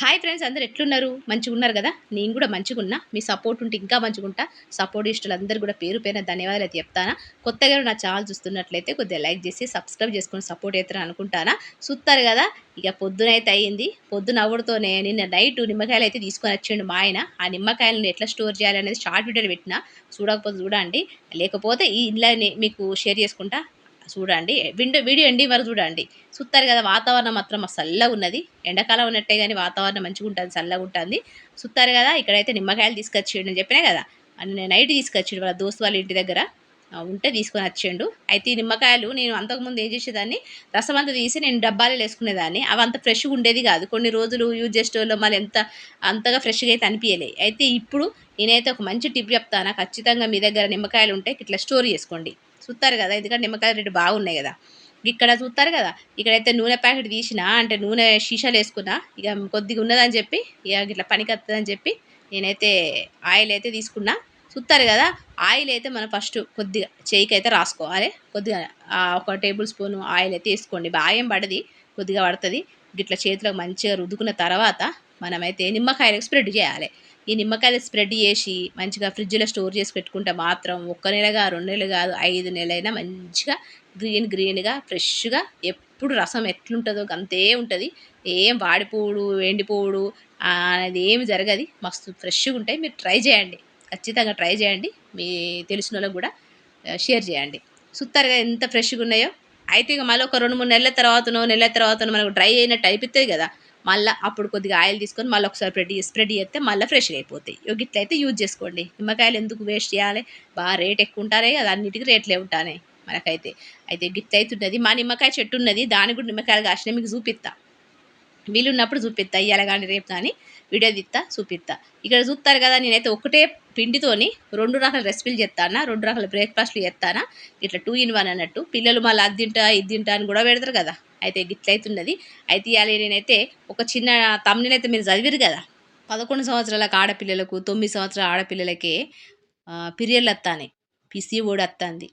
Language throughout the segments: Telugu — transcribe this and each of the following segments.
హాయ్ ఫ్రెండ్స్ అందరు ఎట్లున్నారు? మంచిగా ఉన్నారు కదా? నేను కూడా మంచిగా ఉన్నా మీ సపోర్ట్ ఉంటే ఇంకా మంచిగా ఉంటా సపోర్ట్ ఇష్టలందరూ అందరు కూడా పేరు పైన ధన్యవాదాలు అయితే చెప్తానా. కొత్తగా నా ఛానల్ చూస్తున్నట్లయితే కొద్దిగా లైక్ చేసి సబ్స్క్రైబ్ చేసుకొని సపోర్ట్ అవుతారని అనుకుంటానా. చూస్తారు కదా ఇక పొద్దున అయితే అయ్యింది. పొద్దున అవ్వడంతోనే నిన్న నైట్ నిమ్మకాయలు అయితే తీసుకొని వచ్చిండు మా ఆయన. ఆ నిమ్మకాయలను ఎట్లా స్టోర్ చేయాలి అనేది షార్ట్ వీడియోలు పెట్టిన. చూడకపోతే చూడండి. లేకపోతే ఈ ఇంట్లో మీకు షేర్ చేసుకుంటా. చూడండి విండో వీడియో ఎండి వరకు చూడండి. చూస్తారు కదా వాతావరణం మాత్రం చల్లగా ఉన్నది. ఎండాకాలం ఉన్నట్టే కానీ వాతావరణం మంచిగా ఉంటుంది చల్లగా ఉంటుంది. చూస్తారు కదా ఇక్కడైతే నిమ్మకాయలు తీసుకొచ్చేయండి అని చెప్పినా కదా నేను నైట్ తీసుకొచ్చిండు వాళ్ళ దోస్తు వాళ్ళ ఇంటి దగ్గర. ఉంటే తీసుకొని వచ్చిండు అయితే ఈ నిమ్మకాయలు నేను అంతకుముందు ఏం చేసేదాన్ని రసం అంతా తీసి నేను డబ్బాలు వేసుకునేదాన్ని. అవి అంత ఫ్రెష్గా ఉండేది కాదు. కొన్ని రోజులు యూజ్ చేసేటోళ్ళు మళ్ళీ ఎంత అంతగా ఫ్రెష్గా అయితే అనిపించలే. అయితే ఇప్పుడు నేనైతే ఒక మంచి టిప్ చెప్తాను. ఖచ్చితంగా మీ దగ్గర నిమ్మకాయలు ఉంటే ఇట్లా స్టోర్ చేసుకోండి. చూస్తారు కదా ఎందుకంటే నిమ్మకాయ రేటు బాగున్నాయి కదా. ఇక్కడ చూస్తారు కదా ఇక్కడైతే నూనె ప్యాకెట్ తీసిన అంటే నూనె షీషాలు వేసుకున్నా ఇక కొద్దిగా ఉన్నదని చెప్పి ఇక ఇట్లా పనికి వస్తుందని చెప్పి నేనైతే ఆయిల్ అయితే తీసుకున్నా. చూస్తారు కదా ఆయిల్ అయితే మనం ఫస్ట్ కొద్దిగా చేయికి అయితే రాసుకోవాలి. కొద్దిగా ఒక టేబుల్ స్పూన్ ఆయిల్ అయితే వేసుకోండి. బాగా ఏం పడది కొద్దిగా పడుతుంది. ఇట్లా చేతిలో మంచిగా రుద్దుకున్న తర్వాత మనమైతే నిమ్మకాయలకు స్ప్రెడ్ చేయాలి. ఈ నిమ్మకాయలు స్ప్రెడ్ చేసి మంచిగా ఫ్రిడ్జ్లో స్టోర్ చేసి పెట్టుకుంటే మాత్రం ఒక్క నెలగా రెండు నెలలు కాదు ఐదు నెలలైనా మంచిగా గ్రీన్ గ్రీన్గా ఫ్రెష్గా ఎప్పుడు రసం ఎట్లుంటుందో అంతే ఉంటుంది. ఏం వాడిపోడు ఎండిపోవుడు అనేది ఏమి జరగదు. మస్తు ఫ్రెష్గా ఉంటాయి. మీరు ట్రై చేయండి. ఖచ్చితంగా ట్రై చేయండి. మీ తెలిసిన వాళ్ళకి కూడా షేర్ చేయండి. సుత్తరుగా ఎంత ఫ్రెష్గా ఉన్నాయో. అయితే ఇక మళ్ళీ ఒక రెండు మూడు నెలల తర్వాతనో నెలల తర్వాతనో మనకు డ్రై అయినట్టు అయిపోతుంది కదా. మళ్ళీ అప్పుడు కొద్దిగా ఆయిల్ తీసుకొని మళ్ళీ ఒకసారి స్ప్రెడ్ స్ప్రెడ్ చేస్తే మళ్ళీ ఫ్రెష్గా అయిపోతాయి. ఇట్లయితే యూజ్ చేసుకోండి. నిమ్మకాయలు ఎందుకు వేస్ట్ చేయాలి? బాగా రేట్ ఎక్కువ ఉంటారే కదా అన్నిటికీ రేట్లే ఉంటానే మనకైతే. అయితే గిట్లయితున్నది మా నిమ్మకాయ చెట్టు ఉన్నది దాని కూడా నిమ్మకాయలు కాసిన మీకు చూపిస్తా. వీలున్నప్పుడు చూపిస్తా ఇవాళ కానీ రేపు కానీ. వీడియో తిత్తా చూపిస్తా ఇక్కడ చూస్తారు కదా నేనైతే ఒకటే పిండితోని రెండు రకాల రెసిపీలు చేస్తానా రెండు రకాల బ్రేక్ఫాస్ట్లు చేస్తానా ఇట్లా టూ ఇన్ వన్ అన్నట్టు. పిల్లలు మళ్ళీ అది తింటా ఇది తింటా అని కూడా పెడతారు కదా. అయితే గిట్లయితున్నది అయితే ఇవాళ నేనైతే ఒక చిన్న తమ్మునైతే మీరు చదివారు కదా. పదకొండు సంవత్సరాలకు ఆడపిల్లలకు తొమ్మిది సంవత్సరాల ఆడపిల్లలకే పిరియర్లు పిసి పిసిఓడి వస్తుంది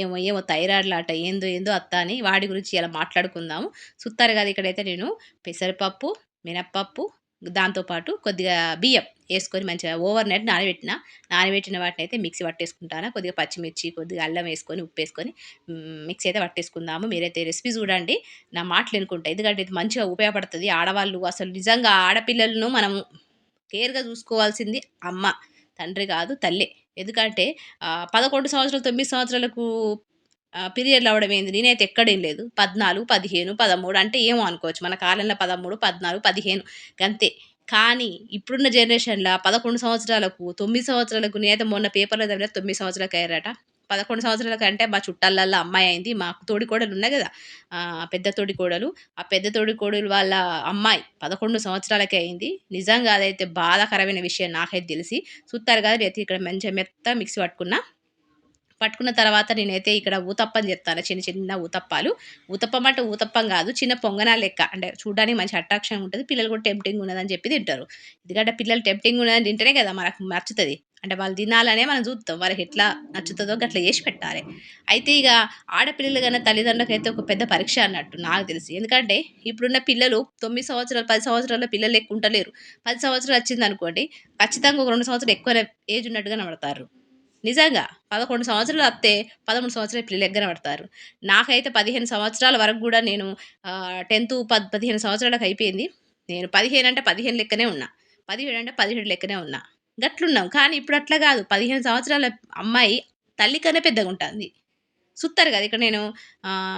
ఏమో ఏమో థైరాయిడ్ లాట ఏందో ఏందో అత్త అని వాడి గురించి ఇలా మాట్లాడుకుందాము. చూస్తారు కదా ఇక్కడైతే నేను పెసరపప్పు మినప్పప్పు దాంతోపాటు కొద్దిగా బియ్యం వేసుకొని మంచిగా ఓవర్ నైట్ నానబెట్టిన నానబెట్టిన వాటిని అయితే మిక్సీ పట్టేసుకుంటాను? కొద్దిగా పచ్చిమిర్చి కొద్దిగా అల్లం వేసుకొని ఉప్పు వేసుకొని మిక్సీ అయితే పట్టేసుకుందాము. మీరైతే రెసిపీ చూడండి. నా మాటలు ఎనుకుంటా ఎందుకంటే ఇది మంచిగా ఉపయోగపడుతుంది. ఆడవాళ్ళు అసలు నిజంగా ఆడపిల్లలను మనం కేర్గా చూసుకోవాల్సింది అమ్మ తండ్రి కాదు తల్లే. ఎందుకంటే పదకొండు సంవత్సరాలు తొమ్మిది సంవత్సరాలకు పీరియడ్లు అవ్వడం ఏంది? నేనైతే ఎక్కడేం లేదు. పద్నాలుగు పదిహేను పదమూడు అంటే ఏమో అనుకోవచ్చు. మన కాలంలో పదమూడు పద్నాలుగు పదిహేను అంతే కానీ ఇప్పుడున్న జనరేషన్లో పదకొండు సంవత్సరాలకు తొమ్మిది సంవత్సరాలకు నేనైతే మొన్న పేపర్లో చదివిన తొమ్మిది సంవత్సరాలకు అయ్యారట. పదకొండు సంవత్సరాల కంటే మా చుట్టాలల్లో అమ్మాయి అయింది మాకు తోడి కోడలు ఉన్నాయి కదా. పెద్ద తోడి కోడలు. ఆ పెద్ద తోడి కోడలు వాళ్ళ అమ్మాయి పదకొండు సంవత్సరాలకే అయింది. నిజంగా అదైతే బాధాకరమైన విషయం నాకైతే తెలిసి చూస్తారు కదా అయితే ఇక్కడ మంచిగా మెత్త మిక్సీ పట్టుకున్నా. పట్టుకున్న తర్వాత నేనైతే ఇక్కడ ఊతప్పం చెప్తాను. చిన్న చిన్న ఊతప్పాలు. ఊతప్పం అంటే ఊతప్పం కాదు చిన్న పొంగన లెక్క. అంటే చూడడానికి మంచి అట్రాక్షన్ ఉంటుంది. పిల్లలు కూడా టెంప్టింగ్ ఉన్నదని చెప్పి తింటారు. ఎందుకంటే పిల్లలు టెంప్టింగ్ ఉన్నదని తింటేనే కదా మనకు నచ్చుతుంది. అంటే వాళ్ళు తినాలనే మనం చూస్తాం. వాళ్ళకి ఎట్లా నచ్చుతుందో అట్లా చేసి పెట్టాలి. అయితే ఇక ఆడపిల్లలు కన్నా తల్లిదండ్రులకు అయితే ఒక పెద్ద పరీక్ష అన్నట్టు నాకు తెలిసి. ఎందుకంటే ఇప్పుడున్న పిల్లలు తొమ్మిది సంవత్సరాలు పది సంవత్సరాల పిల్లలు ఎక్కువ ఉంటలేరు పది సంవత్సరాలు వచ్చింది అనుకోండి ఖచ్చితంగా ఒక రెండు సంవత్సరాలు ఎక్కువ ఏజ్ ఉన్నట్టుగా నడతారు నిజంగా పదకొండు సంవత్సరాలు వస్తే పదమూడు సంవత్సరాలు పిల్లలు ఎగ్గర పడతారు. నాకైతే పదిహేను సంవత్సరాల వరకు కూడా నేను టెన్త్ పద్ పదిహేను సంవత్సరాలకు అయిపోయింది. నేను పదిహేను అంటే పదిహేను లెక్కనే ఉన్నా. పదిహేడు అంటే పదిహేడు లెక్కనే ఉన్నా. గట్లున్నాం. కానీ ఇప్పుడు అట్లా కాదు. పదిహేను సంవత్సరాల అమ్మాయి తల్లి కన్నా పెద్దగా ఉంటుంది. సుత్తారు కదా. ఇక్కడ నేను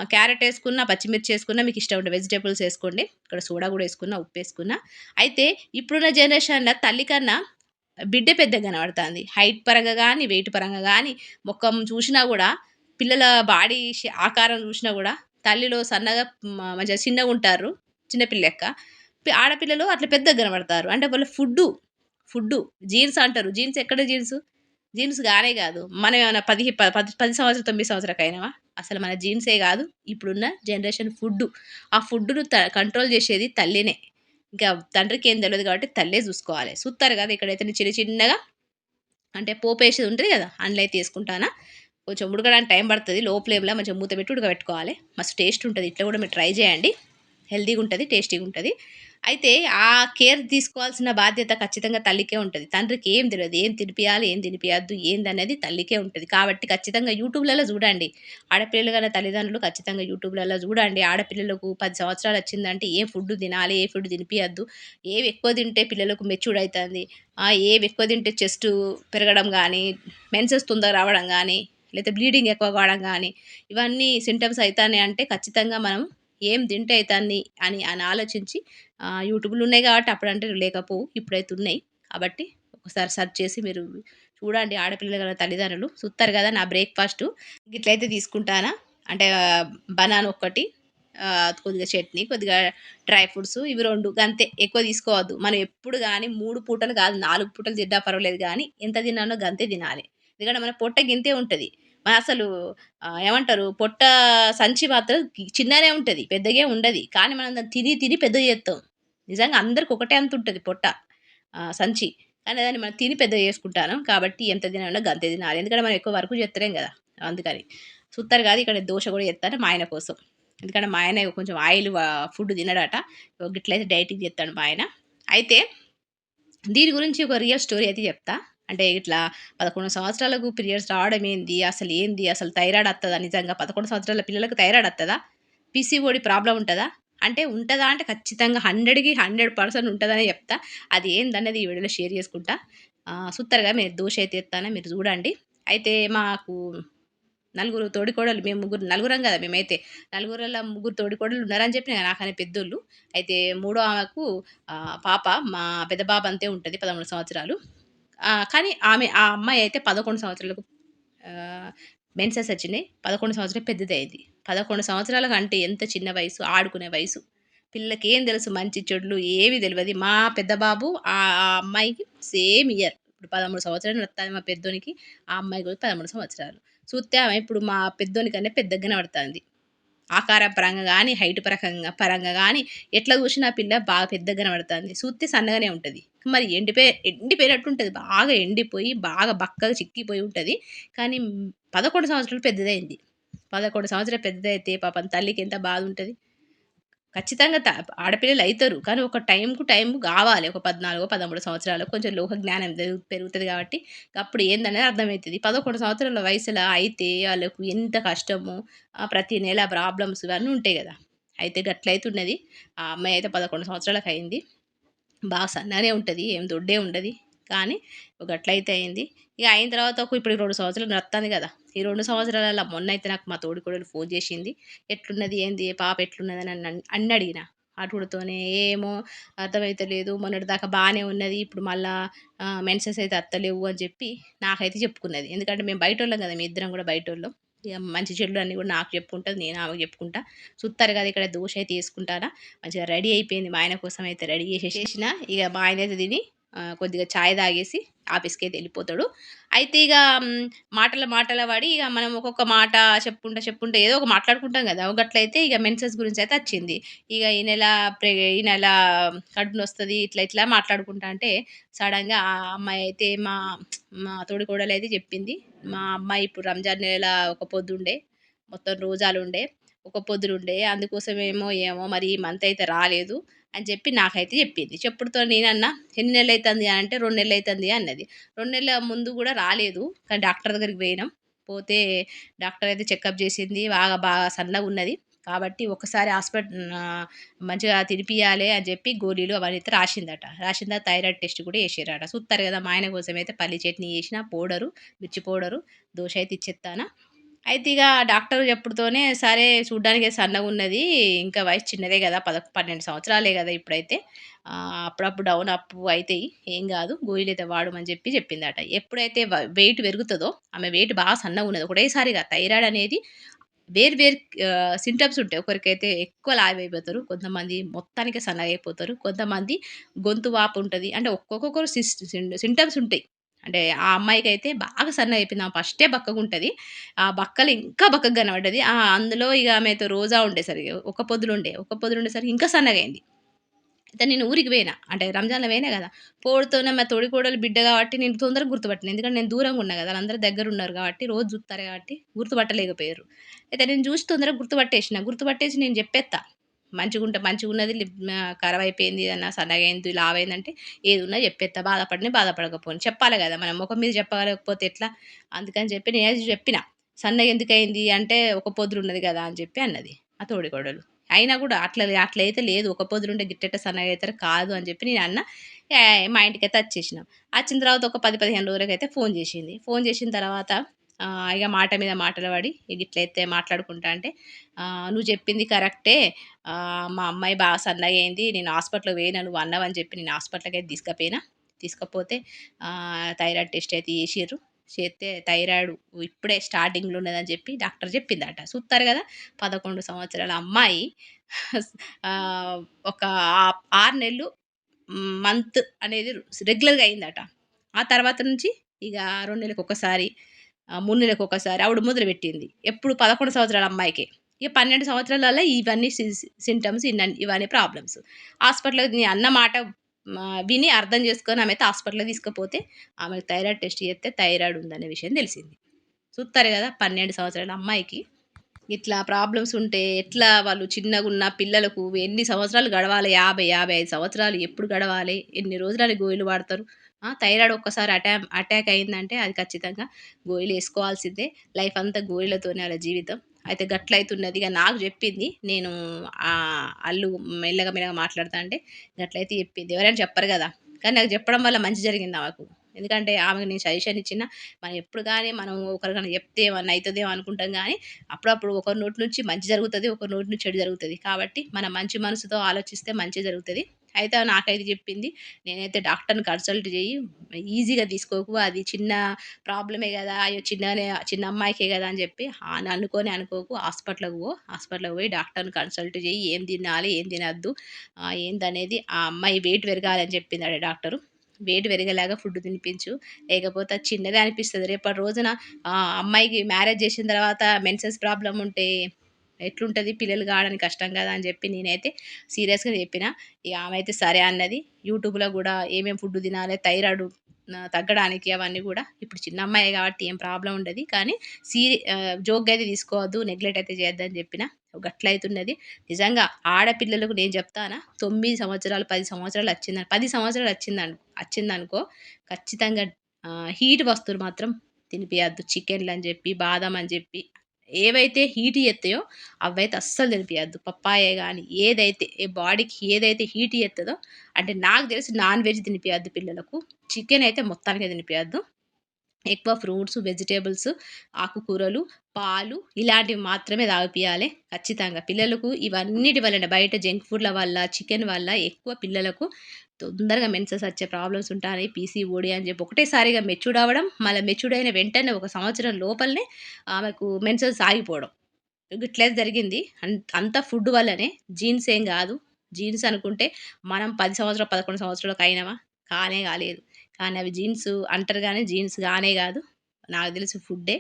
క్యారెట్ వేసుకున్నా పచ్చిమిర్చి వేసుకున్నా మీకు ఇష్టం ఉంటే వెజిటేబుల్స్ వేసుకోండి. ఇక్కడ సోడా కూడా వేసుకున్నా ఉప్పు వేసుకున్నా. అయితే ఇప్పుడున్న జనరేషన్లో తల్లి కన్నా బిడ్డ పెద్దగా కనబడుతుంది. హైట్ పరంగా కానీ వెయిట్ పరంగా కానీ ముఖం చూసినా కూడా పిల్లల బాడీ ఆకారం చూసినా కూడా తల్లిలో సన్నగా మంచిగా చిన్నగా ఉంటారు. చిన్నపిల్ల లెక్క. ఆడపిల్లలు అట్లా పెద్దగా కనబడతారు. అంటే వాళ్ళ ఫుడ్డు ఫుడ్డు జీన్స్ అంటారు. జీన్స్ ఎక్కడ జీన్స్? జీన్స్ కానే కాదు. మనం ఏమైనా పది పది పది సంవత్సరాలు తొమ్మిది సంవత్సరాలకు అయినావా అసలు మన జీన్సే కాదు. ఇప్పుడున్న జనరేషన్ ఫుడ్ ఆ ఫుడ్ను కంట్రోల్ చేసేది తల్లినే. ఇంకా తండ్రికి ఏం తెలియదు కాబట్టి తల్లే చూసుకోవాలి. చూస్తారు కదా ఇక్కడైతే చిన్న చిన్నగా అంటే పోపేసేది ఉంటుంది కదా అందులో అయితే తీసుకుంటానా కొంచెం ఉడకడానికి టైం పడుతుంది లో ఫ్లేమ్లో మంచిగా మూత పెట్టి ఉడకబెట్టుకోవాలి. మస్తు టేస్ట్ ఉంటుంది ఇట్లా కూడా మీరు ట్రై చేయండి. హెల్దీగా ఉంటుంది టేస్టీగా ఉంటుంది అయితే ఆ కేర్ తీసుకోవాల్సిన బాధ్యత ఖచ్చితంగా తల్లికే ఉంటుంది. తండ్రికి ఏం తెలియదు ఏం తినిపియాలి ఏం తినిపియద్దు ఏందనేది తల్లికే ఉంటుంది. కాబట్టి ఖచ్చితంగా యూట్యూబ్లలో చూడండి. ఆడపిల్లలు కానీ తల్లిదండ్రులు ఖచ్చితంగా యూట్యూబ్లలో చూడండి. ఆడపిల్లలకు పది సంవత్సరాలు వచ్చిందంటే ఏ ఫుడ్ తినాలి ఏ ఫుడ్ తినిపియద్దు. ఏవి ఎక్కువ తింటే పిల్లలకు మెచ్యూర్డ్ అవుతుంది ఏవి ఎక్కువ తింటే చెస్ట్ పెరగడం కానీ మెన్సెస్ తొందరగా రావడం కానీ లేకపోతే బ్లీడింగ్ ఎక్కువ కావడం కానీ ఇవన్నీ సింటమ్స్ అవుతాయి అంటే ఖచ్చితంగా మనం ఏం తింటే అవుతాన్ని అని అని ఆలోచించి యూట్యూబ్లు ఉన్నాయి కాబట్టి అప్పుడంటే లేకపోవు ఇప్పుడైతే ఉన్నాయి. కాబట్టి ఒకసారి సర్చ్ చేసి మీరు చూడండి ఆడపిల్లలు గల తల్లిదండ్రులు. చూస్తారు కదా నా బ్రేక్ఫాస్ట్. ఇట్లయితే తీసుకుంటానా? అంటే బనానా ఒక్కటి కొద్దిగా చట్నీ కొద్దిగా డ్రై ఫ్రూట్స్ ఇవి రెండు అంతే ఎక్కువ తీసుకోవద్దు. మనం ఎప్పుడు కానీ మూడు పూటలు కాదు నాలుగు పూటలు తిన్నా పర్వాలేదు కానీ ఎంత తిన్నానో గంతే తినాలి. ఎందుకంటే మన పొట్ట గింతే ఉంటుంది. అసలు ఏమంటారు పొట్ట సంచి మాత్రం చిన్ననే ఉంటుంది పెద్దగా ఉండదు. కానీ మనం దాన్ని తిని తిని పెద్ద చేస్తాం. నిజంగా అందరికి ఒకటే అంత ఉంటుంది పొట్ట సంచి. కానీ దాన్ని మనం తిని పెద్ద చేసుకుంటాను. కాబట్టి ఎంత తినాలో గంత తినాలి. ఎందుకంటే మనం ఎక్కువ వరకు చేస్తలేం కదా అందుకని. చూస్తారు కాదు ఇక్కడ దోశ కూడా చేస్తాను మా ఆయన కోసం. ఎందుకంటే మా ఆయన కొంచెం ఆయిల్ ఫుడ్ తినడట. గిట్లయితే డైటింగ్ చేస్తాడు మా ఆయన. అయితే దీని గురించి ఒక రియల్ స్టోరీ అయితే చెప్తా. అంటే ఇట్లా పదకొండు సంవత్సరాలకు పీరియడ్స్ రావడం ఏంది? అసలు ఏంది? అసలు థైరాయిడ్ వస్తుందా నిజంగా పదకొండు సంవత్సరాల పిల్లలకు థైరాయిడ్ వస్తుందా పీసీఓడి ప్రాబ్లం ఉంటుందా? అంటే ఉంటుందా అంటే ఖచ్చితంగా హండ్రెడ్కి హండ్రెడ్ పర్సెంట్ ఉంటుందని చెప్తా. అది ఏందన్నది ఈ వీడియోలో షేర్ చేసుకుంటా. సుత్తరగా మీరు దోష అయితే ఎత్తానా మీరు చూడండి. అయితే మాకు నలుగురు తోడికోడలు మేము ముగ్గురు నలుగురం కదా మేమైతే. నలుగురులో ముగ్గురు తోడికోడలు ఉన్నారని చెప్పిన నాకనే పెద్దోళ్ళు. అయితే మూడో ఆమెకు పాప మా పెద్ద బాబు అంతే ఉంటుంది పదమూడు సంవత్సరాలు. కానీ ఆమె ఆ అమ్మాయి అయితే పదకొండు సంవత్సరాలకు మెన్సెస్ వచ్చినాయి పదకొండు సంవత్సరాలు పెద్దదైంది పదకొండు సంవత్సరాలకు అంటే ఎంత చిన్న వయసు ఆడుకునే వయసు. పిల్లకి ఏం తెలుసు మంచి చెడులు ఏవి తెలియదు. మా పెద్ద బాబు ఆ అమ్మాయికి సేమ్ ఇయర్. ఇప్పుడు పదమూడు సంవత్సరాలు వస్తుంది మా పెద్దోనికి ఆ అమ్మాయి కూడా పదమూడు సంవత్సరాలు. చూస్తే ఆమె ఇప్పుడు మా పెద్దోనికన్నా పెద్దగానే పడుతుంది ఆకార పరంగా కానీ హైట్ పరంగా పరంగా కానీ ఎట్లా చూసినా పిల్ల బాగా పెద్దగానే పడుతుంది చూస్తే సన్నగానే ఉంటుంది. మరి ఎండిపోయి ఎండిపోయినట్టు ఉంటుంది బాగా ఎండిపోయి బాగా బక్కగా చిక్కిపోయి ఉంటుంది. కానీ పదకొండు సంవత్సరాలు పెద్దదైంది పదకొండు సంవత్సరాలు పెద్దదైతే పాపం తల్లికి ఎంత బాధ ఉంటుంది ఖచ్చితంగా ఆడపిల్లలు అవుతారు కానీ ఒక టైంకు టైం కావాలి. ఒక పద్నాలుగు పదమూడు సంవత్సరాలు కొంచెం లోక జ్ఞానం పెరుగుతుంది కాబట్టి అప్పుడు ఏందనేది అర్థమవుతుంది పదకొండు సంవత్సరాల వయసులో అయితే వాళ్ళకు ఎంత కష్టము ప్రతి నెల ప్రాబ్లమ్స్ ఇవన్నీ ఉంటాయి కదా. అయితే గట్లయితే ఉన్నది. ఆ అమ్మాయి అయితే పదకొండు సంవత్సరాలకు అయింది. బాగా సన్ననే ఉంటుంది ఏం దొడ్డే ఉండదు. కానీ ఒక అట్లయితే అయింది. ఇక అయిన తర్వాత ఒక ఇప్పుడు రెండు సంవత్సరాలు నడుతుంది కదా. ఈ రెండు సంవత్సరాల మొన్న అయితే నాకు మా తోడి కూడా ఫోన్ చేసింది ఎట్లున్నది ఏంది? పాప ఎట్లున్నది? అని అన్ని అడిగిన. అటుడితోనే ఏమో అర్థమైతే లేదు మొన్నటి దాకా బాగానే ఉన్నది ఇప్పుడు మళ్ళా మెన్సెస్ అయితే అత్తలేవు అని చెప్పి నాకైతే చెప్పుకున్నది. ఎందుకంటే మేము బయట వాళ్ళం కదా మీ ఇద్దరం కూడా బయట వాళ్ళం ఇక మంచి చెడులు అన్నీ కూడా నాకు చెప్పుకుంటుంది నేను ఆమెకు చెప్పుకుంటా. చూస్తారు కదా ఇక్కడ దోశ అయితే వేసుకుంటానా. మంచిగా రెడీ అయిపోయింది మా ఆయన కోసం అయితే రెడీ చేసేసిన ఇక మా ఆయన అయితే తిని కొద్దిగా ఛాయ్ తాగేసి ఆఫీస్కి అయితే వెళ్ళిపోతాడు. అయితే ఇక మాటల మాటల పడి ఇక మనం ఒక్కొక్క మాట చెప్పుకుంటా చెప్పుకుంటా ఏదో ఒక మాట్లాడుకుంటాం కదా. ఒకట్లయితే ఇక మెన్సెస్ గురించి అయితే వచ్చింది. ఇక ఈ నెల ప్రె ఈ నెల కడుపున వస్తుంది ఇట్లా ఇట్లా మాట్లాడుకుంటా అంటే సడన్గా ఆ అమ్మాయి అయితే మా మా తోడికోడలు అయితే చెప్పింది. మా అమ్మాయి ఇప్పుడు రంజాన్ నెల ఒక పొద్దుండే మొత్తం రోజాలు ఉండే ఒక పొద్దులు ఉండే అందుకోసమేమో ఏమో మరి ఈ మంత్ అయితే రాలేదు అని చెప్పి నాకైతే చెప్పింది. చెప్పుడుతో నేనన్నా ఎన్ని నెలలు అవుతుంది అని అంటే రెండు నెలలు అవుతుంది అన్నది. రెండు నెలల ముందు కూడా రాలేదు కానీ డాక్టర్ దగ్గరికి పోయినాం. పోతే డాక్టర్ అయితే చెకప్ చేసింది బాగా బాగా సన్నగా ఉన్నది కాబట్టి ఒకసారి హాస్పిటల్ మంచిగా తినిపియాలి అని చెప్పి గోళీలు అవన్నీ అయితే రాసిందట. రాసిందా థైరాయిడ్ టెస్ట్ కూడా వేసారట చూస్తారు కదా మా ఆయన కోసం అయితే పల్లి చట్నీ వేసిన పౌడరు మిర్చి పౌడరు దోశ అయితే ఇచ్చేస్తానా అయితే ఇక డాక్టర్ చెప్పుడుతోనే సరే చూడ్డానికి సన్నగా ఉన్నది ఇంకా వయసు చిన్నదే కదా పద పన్నెండు సంవత్సరాలే కదా ఇప్పుడైతే. అప్పుడప్పుడు డౌన్ అప్ అవుతాయి ఏం కాదు గోళీలు అయితే వాడమని చెప్పి చెప్పిందట. ఎప్పుడైతే వెయిట్ పెరుగుతుందో ఆమె వెయిట్ బాగా సన్నగా ఉన్నది. ఒకటేసారిగా థైరాయిడ్ అనేది వేరు వేరు సింటమ్స్ ఉంటాయి. ఒకరికైతే ఎక్కువ లావ్ అయిపోతారు కొంతమంది మొత్తానికి సన్నగైపోతారు. అయిపోతారు కొంతమంది గొంతు వాపు ఉంటుంది. అంటే ఒక్కొక్కరు సింటమ్స్ ఉంటాయి. అంటే ఆ అమ్మాయికి అయితే బాగా సన్న అయిపోయింది ఆమె ఫస్టే బక్కగా ఉంటుంది ఆ బక్కలు ఇంకా బక్కగా కనబడ్డది అందులో ఇక ఆమెతో రోజా ఉండేసరికి ఒక పొద్దులు ఉండే ఒక పొద్దులు ఉండేసరికి ఇంకా సన్నగా అయింది అయితే నేను ఊరికి పోయినా. అంటే రంజాన్లో పోయినా కదా. పోడుతోనే మా తోడి కోడలు బిడ్డ కాబట్టి నేను తొందరగా గుర్తుపట్టిన. ఎందుకంటే నేను దూరంగా ఉన్నా కదా. వాళ్ళందరూ దగ్గర ఉన్నారు కాబట్టి రోజు చూస్తారు కాబట్టి గుర్తుపట్టలేకపోయారు. అయితే నేను చూసి తొందరగా గుర్తుపట్టేసిన. గుర్తుపట్టేసి నేను చెప్పేస్తా మంచిగా ఉంటే మంచిగా ఉన్నది ఖరాబ్ అయిపోయింది అన్న సన్నగైంది లావైందంటే ఏది ఉన్నా చెప్పేస్తా బాధపడిని బాధపడకపోని. చెప్పాలి కదా మనం ముఖం మీద చెప్పలేకపోతే ఎట్లా? అందుకని చెప్పి నేను చెప్పిన. సన్నగా ఎందుకైంది అంటే ఒక పొద్దురు ఉన్నది కదా అని చెప్పి అన్నది ఆ తోడికోడలు అయినా కూడా అట్లా అట్లయితే లేదు. ఒక పొద్దులుంటే గిట్టెట్ట సన్నగా అవుతారు కాదు అని చెప్పి నేను అన్న మా ఇంటికి అయితే వచ్చేసినాం. వచ్చిన తర్వాత ఒక పది పదిహేను రోజులకైతే అయితే ఫోన్ చేసింది. ఫోన్ చేసిన తర్వాత ఇక మాట మీద మాటలు పడి ఇట్లయితే మాట్లాడుకుంటా అంటే నువ్వు చెప్పింది కరెక్టే. మా అమ్మాయి బాగా సన్నగా అయింది. నేను హాస్పిటల్కి పోయినా నువ్వు అన్నావని చెప్పి నేను హాస్పిటల్కి అయితే తీసుకపోయినా. తీసుకపోతే థైరాయిడ్ టెస్ట్ అయితే చేసిర్రు. చేస్తే థైరాయిడ్ ఇప్పుడే స్టార్టింగ్లో ఉన్నదని చెప్పి డాక్టర్ చెప్పిందట. చూస్తారు కదా పదకొండు సంవత్సరాల అమ్మాయి ఒక ఆరు నెలలు మంత్ అనేది రెగ్యులర్గా అయిందట. ఆ తర్వాత నుంచి ఇక రెండు నెలలకు ఒకసారి మూడు నెలలకు ఒకసారి ఆవిడ మొదలు పెట్టింది. ఎప్పుడు పదకొండు సంవత్సరాల అమ్మాయికి. ఇక పన్నెండు సంవత్సరాలలో ఇవన్నీ సింటమ్స్ ఇవన్నీ ప్రాబ్లమ్స్. హాస్పిటల్లో నీ అన్న మాట విని అర్థం చేసుకొని ఆమె అయితే హాస్పిటల్లో తీసుకుపోతే ఆమెకు థైరాయిడ్ టెస్ట్ చేస్తే థైరాయిడ్ ఉందనే విషయం తెలిసింది. చూస్తారు కదా పన్నెండు సంవత్సరాల అమ్మాయికి ఇట్లా ప్రాబ్లమ్స్ ఉంటే ఎట్లా వాళ్ళు చిన్నగా ఉన్న పిల్లలకు ఎన్ని సంవత్సరాలు గడవాలి? యాభై యాభై ఐదు సంవత్సరాలు ఎప్పుడు గడవాలి? ఎన్ని రోజులు గోయిలు వాడతారు? థైరాయిడ్ ఒక్కసారి అటాక్ అటాక్ అయిందంటే అది ఖచ్చితంగా గోయిలు వేసుకోవాల్సిందే. లైఫ్ అంతా గోయిలతోనే వాళ్ళ జీవితం. అయితే గట్లయితున్నది ఇక నాకు చెప్పింది. నేను అల్లు మెల్లగా మెల్లగా మాట్లాడుతా అంటే గట్లయితే చెప్పింది. ఎవరైనా చెప్పరు కదా. కానీ నాకు చెప్పడం వల్ల మంచి జరిగింది ఆమెకు. ఎందుకంటే ఆమెకు నేను సజెషన్ ఇచ్చిన మనం ఎప్పుడు కానీ మనం ఒకరికైనా చెప్తే ఏమన్నా అవుతుందేమో అనుకుంటాం కానీ అప్పుడప్పుడు ఒకరి నోటి నుంచి మంచి జరుగుతుంది ఒకరి నోటి నుంచి చెడు జరుగుతుంది. కాబట్టి మన మంచి మనసుతో ఆలోచిస్తే మంచి జరుగుతుంది. అయితే నాకైతే చెప్పింది నేనైతే డాక్టర్ని కన్సల్ట్ చేయి ఈజీగా తీసుకోకు అది చిన్న ప్రాబ్లమే కదా అయ్యో చిన్ననే చిన్న అమ్మాయికే కదా అని చెప్పి అని అనుకొని అనుకోకు హాస్పిటల్కి పో హాస్పిటల్కి పోయి డాక్టర్ని కన్సల్ట్ చేయి ఏం తినాలి ఏం తినద్దు ఏందనేది ఆ అమ్మాయి వెయిట్ పెరగాలని చెప్పింది డాక్టరు. వెయిట్ పెరిగేలాగా ఫుడ్ తినిపించు లేకపోతే చిన్నదే అనిపిస్తుంది. రేపటి రోజున అమ్మాయికి మ్యారేజ్ చేసిన తర్వాత మెన్సెస్ ప్రాబ్లం ఉంటే ఎట్లుంటుంది? పిల్లలు కావడానికి కష్టం కదా అని చెప్పి నేనైతే సీరియస్గా చెప్పిన. ఇక ఆమె అయితే సరే అన్నది. యూట్యూబ్లో కూడా ఏమేమి ఫుడ్ తినాలి థైరాయిడ్ తగ్గడానికి అవన్నీ కూడా ఇప్పుడు చిన్న అమ్మాయి కాబట్టి ఏం ప్రాబ్లం ఉండదు. కానీ సీరి జోక్గా అయితే తీసుకోవద్దు నెగ్లెక్ట్ అయితే చేయొద్దని చెప్పిన. గట్లయితున్నది. నిజంగా ఆడపిల్లలకు నేను చెప్తానా తొమ్మిది సంవత్సరాలు పది సంవత్సరాలు వచ్చిందని పది సంవత్సరాలు వచ్చిందని వచ్చిందనుకో ఖచ్చితంగా హీట్ వస్తువులు మాత్రం తినిపియద్దు. చికెన్లు అని చెప్పి బాదం అని చెప్పి ఏవైతే హీట్ ఎత్తాయో అవైతే అస్సలు తినిపించద్దు పప్పాయే కానీ ఏదైతే ఏ బాడీకి ఏదైతే హీట్ ఎత్తదో అంటే నాకు తెలిసి నాన్ వెజ్ తినిపించద్దు పిల్లలకు. చికెన్ అయితే మొత్తానికి తినిపించద్దు ఎక్కువ ఫ్రూట్స్ వెజిటేబుల్స్ ఆకుకూరలు పాలు ఇలాంటివి మాత్రమే తాగిపియాలి ఖచ్చితంగా. పిల్లలకు ఇవన్నిటి వలన బయట జంక్ ఫుడ్ల వల్ల చికెన్ వల్ల ఎక్కువ పిల్లలకు తొందరగా మెన్సెస్ వచ్చే ప్రాబ్లమ్స్ ఉంటాయి పీసీఓడి అని చెప్పి ఒకటేసారిగా మెచ్యూర్డ్ అవ్వడం మళ్ళీ మెచ్యూర్డ్ అయిన వెంటనే ఒక సంవత్సరం లోపలనే ఆమెకు మెన్సెస్ ఆగిపోవడం. ఇట్లా జరిగింది. అంత ఫుడ్ వల్లనే జీన్స్ ఏం కాదు. జీన్స్ అనుకుంటే మనం పది సంవత్సరాలు పదకొండు సంవత్సరాలకు అయినామా? కానే కాలేదు. కానీ అవి జీన్స్ అంటారు కానీ జీన్స్ కానే కాదు. నాకు తెలిసి ఫుడ్డే.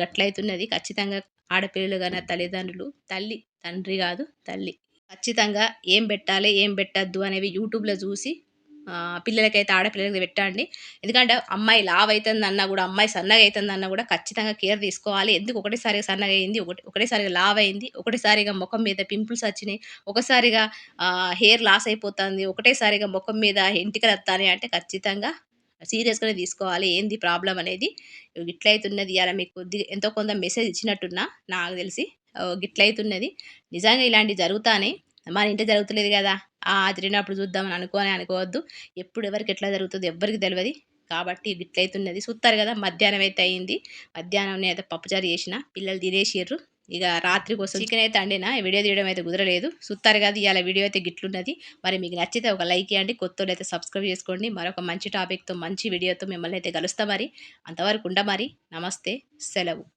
గట్లయితున్నది. ఖచ్చితంగా ఆడపిల్లలు కానీ తల్లిదండ్రులు తల్లి తండ్రి కాదు తల్లి. ఖచ్చితంగా ఏం పెట్టాలి ఏం పెట్టద్దు అనేవి యూట్యూబ్లో చూసి పిల్లలకైతే ఆడపిల్లలకి పెట్టండి. ఎందుకంటే అమ్మాయి లావ్ అవుతుంది అన్నా కూడా అమ్మాయి సన్నగా అవుతుంది అన్నా కూడా ఖచ్చితంగా కేర్ తీసుకోవాలి. ఎందుకు? ఒకటేసారిగా సన్నగా అయింది ఒకటి ఒకటేసారిగా లావ్ అయింది ఒకటేసారిగా ముఖం మీద పింపుల్స్ వచ్చినాయి ఒకసారిగా హెయిర్ లాస్ అయిపోతుంది ఒకటేసారిగా ముఖం మీద ఎంటికలు వస్తాయి అంటే ఖచ్చితంగా సీరియస్గానే తీసుకోవాలి. ఏంది ప్రాబ్లం అనేది? గిట్లయితున్నది ఇలా మీకు కొద్దిగా ఎంతో కొంత మెసేజ్ ఇచ్చినట్టున్నా నాకు తెలిసి. గిట్లయితున్నది. నిజంగా ఇలాంటివి జరుగుతానే. మన ఇంటి జరుగుతలేదు కదా. ఆ తిరిగినప్పుడు చూద్దామని అనుకోని అనుకోవద్దు. ఎప్పుడు ఎవరికి ఎట్లా జరుగుతుందో ఎవరికి తెలియదు కాబట్టి గిట్లయితున్నది. చూస్తారు కదా మధ్యాహ్నం అయితే అయింది. మధ్యాహ్నం అయితే పప్పుచారు చేసిన పిల్లలు తినేసిర్రు. ఇక రాత్రి కోసం చికెన్ అయితే అండినా? వీడియో తీయడం అయితే కుదరలేదు. సుత్తారు కదా ఇవాళ వీడియో అయితే గిట్లున్నది. మరి మీకు నచ్చితే ఒక లైక్ ఇవ్వండి కొత్త అయితే సబ్స్క్రైబ్ చేసుకోండి. మరొక మంచి టాపిక్తో మంచి వీడియోతో మిమ్మల్ని అయితే కలుస్తా మరి. అంతవరకు ఉండ మరి. నమస్తే. సెలవు.